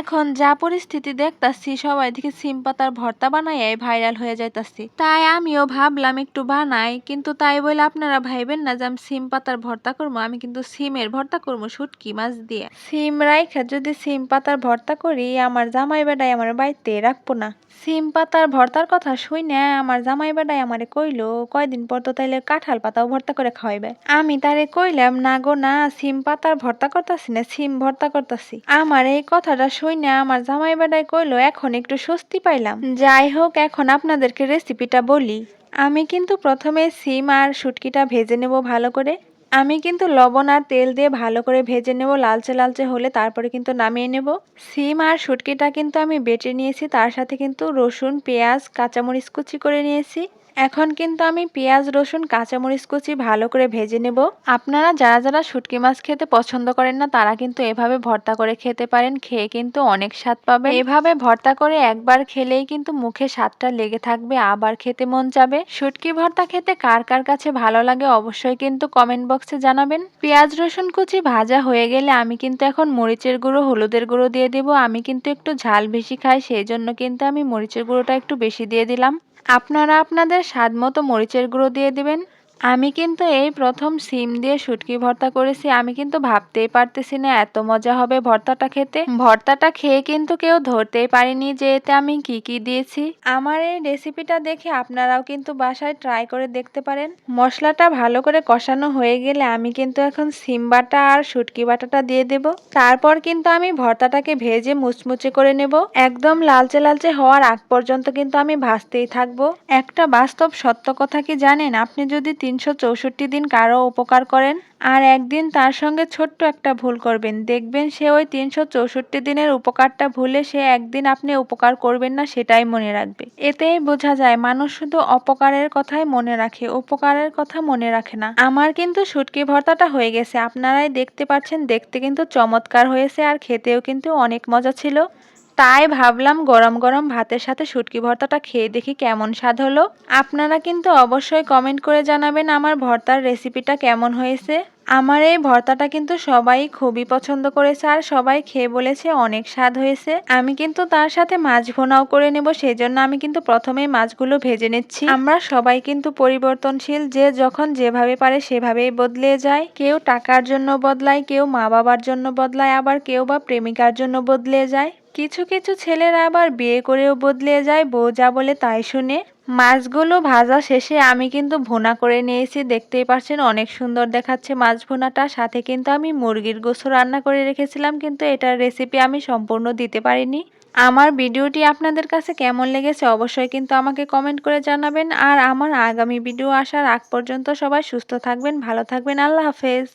এখন যা পরিস্থিতি দেখতাছি, সবাই দেখি সিম পাতার ভর্তা বানাই ভাইরাল হয়ে যাইতাছি। তাই আমিও ভাবলাম একটু বানাই, কিন্তু তাই বলে আপনারা ভাইবেন না যে আমি সিম পাতার ভর্তা করব, আমি কিন্তু সিমের ভর্তা করব শুটকি মাছ দিয়ে। সিম রাইখা যদি সিম পাতার ভর্তা করি, আমার জামাই বেটাই আমার বাড়িতে রাখব না। সিম পাতার ভর্তার কথা শুই না আমার জামাই বেটাই আমারে কইলো, কয়দিন পর তো তাইলে কাঁঠাল পাতাও ভর্তা করে খাওয়াইবে। আমি তারে কইলাম, না গো, না, সিম পাতার ভর্তা করতাছি না, সিম ভর্তা করতাছি। আমার এই কথাটা শুই না, আমার জামাই বেটাই কইলো, এখন একটু স্বস্তি পাইলাম। যাই হোক, এখন আপনাদেরকে রেসিপিটা বলি। আমি কিন্তু প্রথমে সিম আর শুটকিটা ভেজে নেব ভালো করে। আমি কিন্তু লবণ আর তেল দিয়ে ভালো করে ভেজে নেব, লালচে লালচে হলে তারপরে কিন্তু নামিয়ে নেব। সিম আর শুটকিটা কিন্তু আমি বেটে নিয়েছি, তার সাথে কিন্তু রসুন, পেঁয়াজ, কাঁচামরিচ কুচি করে নিয়েছি। এখন কিন্তু আমি পেঁয়াজ, রসুন, কাঁচামরিচ কুচি ভালো করে ভেজে নেব। আপনারা যারা যারা শুটকি মাছ খেতে পছন্দ করেন না, তারা কিন্তু এভাবে ভর্তা করে খেতে পারেন, খেয়ে কিন্তু অনেক স্বাদ পাবে এভাবে ভর্তা করে একবার খেলেই কিন্তু মুখে স্বাদটা লেগে থাকবে, আবার খেতে মন যাবে শুটকি ভর্তা খেতে কার কার কাছে ভালো লাগে অবশ্যই কিন্তু কমেন্ট বক্সে জানাবেন। পেঁয়াজ, রসুন কুচি ভাজা হয়ে গেলে আমি কিন্তু এখন মরিচের গুঁড়ো, হলুদের গুঁড়ো দিয়ে দেবো। আমি কিন্তু একটু ঝাল বেশি খাই, সেই জন্য কিন্তু আমি মরিচের গুঁড়োটা একটু বেশি দিয়ে দিলাম। আপনারা আপনাদের স্বাদ মতো মরিচের গুঁড়ো দিয়ে দিবেন। আমি কিন্তু এই প্রথম সিম দিয়ে শুটকি ভর্তা করেছি। আমি কিন্তু ভাবতেই পারতেছি না এত মজা হবে ভর্তাটা খেতে। ভর্তাটা খেয়ে কিন্তু কেউ ধরতেই পারিনি যে এতে আমি কি কি দিয়েছি। আমার এই রেসিপিটা দেখে আপনারাও কিন্তু বাসায় ট্রাই করে দেখতে পারেন। মশলাটা ভালো করে কষানো হয়ে গেলে আমি কিন্তু এখন সিম বাটা আর শুটকি বাটাটা দিয়ে দেব। তারপর কিন্তু আমি ভর্তাটাকে ভেজে মুচমুচে করে নেব। একদম লালচে লালচে হওয়ার আগ পর্যন্ত কিন্তু আমি ভাজতেই থাকব। একটা বাস্তব সত্য কথা কি জানেন? আপনি যদি তিনশো চৌষট্টি দিন কারও উপকার করেন, আর একদিন তার সঙ্গে ছোট্ট একটা ভুল করবেন। দেখবেন সে ওই তিনশো চৌষট্টি দিনের উপকারটা ভুলে সে একদিন আপনি উপকার করবেন না সেটাই মনে রাখবে। এতেই বোঝা যায়, মানুষ শুধু অপকারের কথাই মনে রাখে, উপকারের কথা মনে রাখে না। আমার কিন্তু শুটকি ভর্তাটা হয়ে গেছে। আপনারাই দেখতে পাচ্ছেন, দেখতে কিন্তু চমৎকার হয়েছে, আর খেতেও কিন্তু অনেক মজা ছিল। তাই ভাবলাম গরম গরম ভাতের সাথে শুটকি ভর্তাটা খেয়ে দেখি কেমন স্বাদ হলো। আপনারা কিন্তু অবশ্যই কমেন্ট করে জানাবেন আমার ভর্তার রেসিপিটা কেমন হয়েছে। আমার এই ভর্তাটা কিন্তু সবাই খুবই পছন্দ করেছে আর সবাই খেয়ে বলেছে অনেক স্বাদ হয়েছে। আমি কিন্তু তার সাথে মাছ ভোনাও করে নেব সেই জন্য আমি কিন্তু প্রথমেই মাছগুলো ভেজে নিচ্ছি। আমরা সবাই কিন্তু পরিবর্তনশীল, যে যখন যেভাবে পারে সেভাবেই বদলে যায়। কেউ টাকার জন্য বদলায়, কেউ মা বাবার জন্য বদলায়, আবার কেউ বা প্রেমিকার জন্য বদলে যায়। কিছু কিছু ছেলেরা আবার বিয়ে করেও বদলে যায় বউ যা বলে তাই শুনে। মাছগুলো ভাজা শেষে আমি কিন্তু ভোনা করে নিয়েছি, দেখতেই পাচ্ছেন অনেক সুন্দর দেখাচ্ছে মাছ ভোনাটা। সাথে কিন্তু আমি মুরগির গোসু রান্না করে রেখেছিলাম, কিন্তু এটার রেসিপি আমি সম্পূর্ণ দিতে পারিনি। আমার ভিডিওটি আপনাদের কাছে কেমন লেগেছে অবশ্যই কিন্তু আমাকে কমেন্ট করে জানাবেন। আর আমার আগামী ভিডিও আসার আগ পর্যন্ত সবাই সুস্থ থাকবেন, ভালো থাকবেন, আল্লাহ হাফেজ।